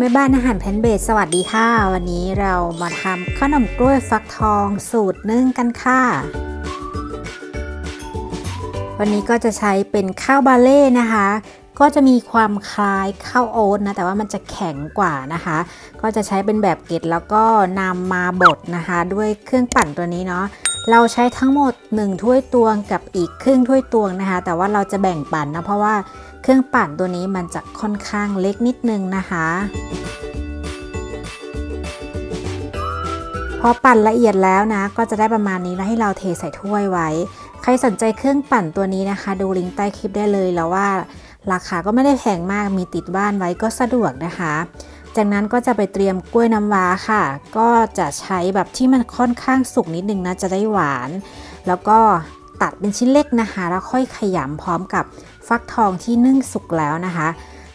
แม่บ้านอาหารแพนเบสสวัสดีค่ะ วันนี้เรามาทำขนมกล้วยฟักทองสูตรนึ่งกันค่ะ วันนี้ก็จะใช้เป็นข้าวบาเล่นะคะ ก็จะมีความคล้ายข้าวโอ๊ตนะ แต่ว่ามันจะแข็งกว่านะคะ ก็จะใช้เป็นแบบเกล็ดแล้วก็นำมาบดนะคะ ด้วยเครื่องปั่นตัวนี้เนาะเราใช้ทั้งหมด 1 ถ้วยตวงกับอีกครึ่งถ้วยตวงนะคะ แต่ว่าเราจะแบ่งปั่นนะเพราะว่า เครื่องปั่นตัวนี้มันจะค่อนข้างเล็กนิดนึงนะคะ พอปั่นละเอียดแล้วนะ ก็จะได้ประมาณนี้แล้วให้เราเทใส่ถ้วยไว้ ใครสนใจเครื่องปั่นตัวนี้นะคะ ดูลิงก์ใต้คลิปได้เลยแล้วว่า ราคาก็ไม่ได้แพงมากมีติดบ้านไว้ก็สะดวกนะคะ จากนั้นก็จะไปเตรียมกล้วยน้ำว้าค่ะ ก็จะใช้แบบที่มันค่อนข้างสุกนิดนึงนะจะได้หวาน แล้วก็ ตัดเป็นชิ้นเล็กนะคะ แล้วค่อยขยำพร้อมกับฟักทองที่นึ่งสุกแล้วนะคะ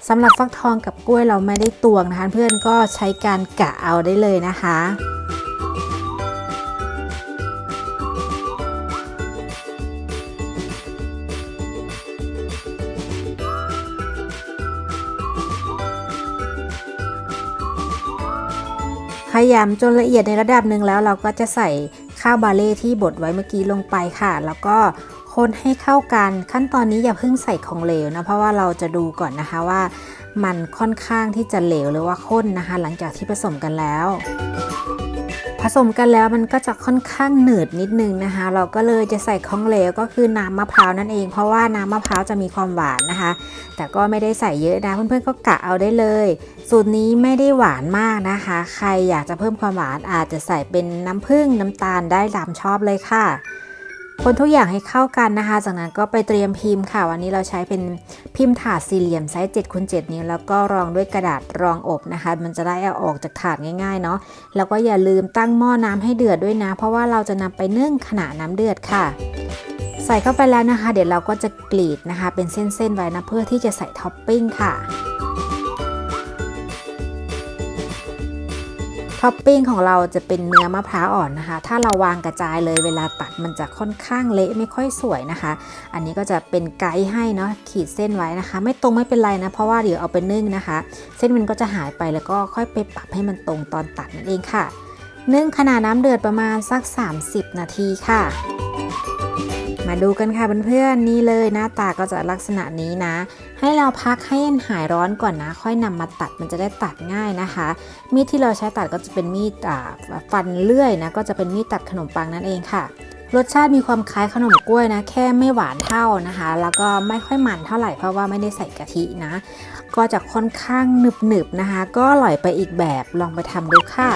สำหรับฟักทองกับกล้วยเราไม่ได้ตวงนะคะ เพื่อนก็ใช้การกะเอาได้เลยนะคะขยำจนละเอียดในระดับหนึ่งแล้วเราก็จะใส่ ข้าวบาเล่ที่บดไว้เมื่อกี้ลงไปค่ะ แล้วก็คนให้เข้ากันขั้นตอนนี้อย่าเพิ่งใส่ของเหลวนะเพราะว่าเราจะดูก่อนนะคะว่า มันค่อนข้างที่จะเหลวหรือว่าข้นนะคะ หลังจากที่ผสมกันแล้ว ผสมกันแล้วมันก็จะค่อนข้างหนืดนิดนึงนะคะ เราก็เลยจะใส่ของเหลวก็คือน้ำมะพร้าวนั่นเอง เพราะว่าน้ำมะพร้าวจะมีความหวานนะคะ แต่ก็ไม่ได้ใส่เยอะนะเพื่อนๆก็กะเอาได้เลย สูตรนี้ไม่ได้หวานมากนะคะ ใครอยากจะเพิ่มความหวานอาจจะใส่เป็นน้ำผึ้งน้ำตาลได้ตามชอบเลยค่ะ คนทุกอย่างให้เข้ากันนะคะ จากนั้นก็ไปเตรียมพิมพ์ค่ะ วันนี้เราใช้เป็นพิมพ์ถาดสี่เหลี่ยมไซส์7คูณ7นิ้วแล้วก็รองด้วยกระดาษรองอบนะคะ มันจะได้เอาออกจากถาดง่ายๆเนาะแล้วก็อย่าลืมตั้งหม้อน้ำให้เดือดด้วยนะ เพราะว่าเราจะนำไปนึ่งขณะน้ำเดือดค่ะ ใส่เข้าไปแล้วนะคะ เดี๋ยวเราก็จะกรีดนะคะ เป็นเส้นๆไว้นะเพื่อที่จะใส่ท็อปปิ้งค่ะ ท็อปปิ้งของเราจะเป็นเนื้อมะพร้าวอ่อนนะคะ ถ้าเราวางกระจายเลยเวลาตัดมันจะค่อนข้างเละไม่ค่อยสวยนะคะ อันนี้ก็จะเป็นไกด์ให้เนาะขีดเส้นไว้นะคะ ไม่ตรงไม่เป็นไรนะ เพราะว่าเดี๋ยวเอาไปนึ่งนะคะ เส้นมันก็จะหายไปแล้วก็ค่อยไปปรับให้มันตรงตอนตัดนั่นเองค่ะ นึ่งขนาดน้ำเดือดประมาณสัก 30 นาทีค่ะ มาดูกันค่ะเพื่อนๆนี่เลยหน้าตาก็จะลักษณะนี้นะ ให้เราพักให้หายร้อนก่อนนะ ค่อยนำมาตัดมันจะได้ตัดง่ายนะคะ มีดที่เราใช้ตัดก็จะเป็นมีดฟันเลื่อยนะก็จะเป็นมีดตัดขนมปังนั่นเองค่ะรสชาติมีความคล้ายขนมกล้วยนะ แค่ไม่หวานเท่านะคะ แล้วก็ไม่ค่อยมันเท่าไหร่เพราะว่าไม่ได้ใส่กะทินะ ก็จะค่อนข้างหนึบๆนะคะ ก็อร่อยไปอีกแบบลองไปทำดูค่ะ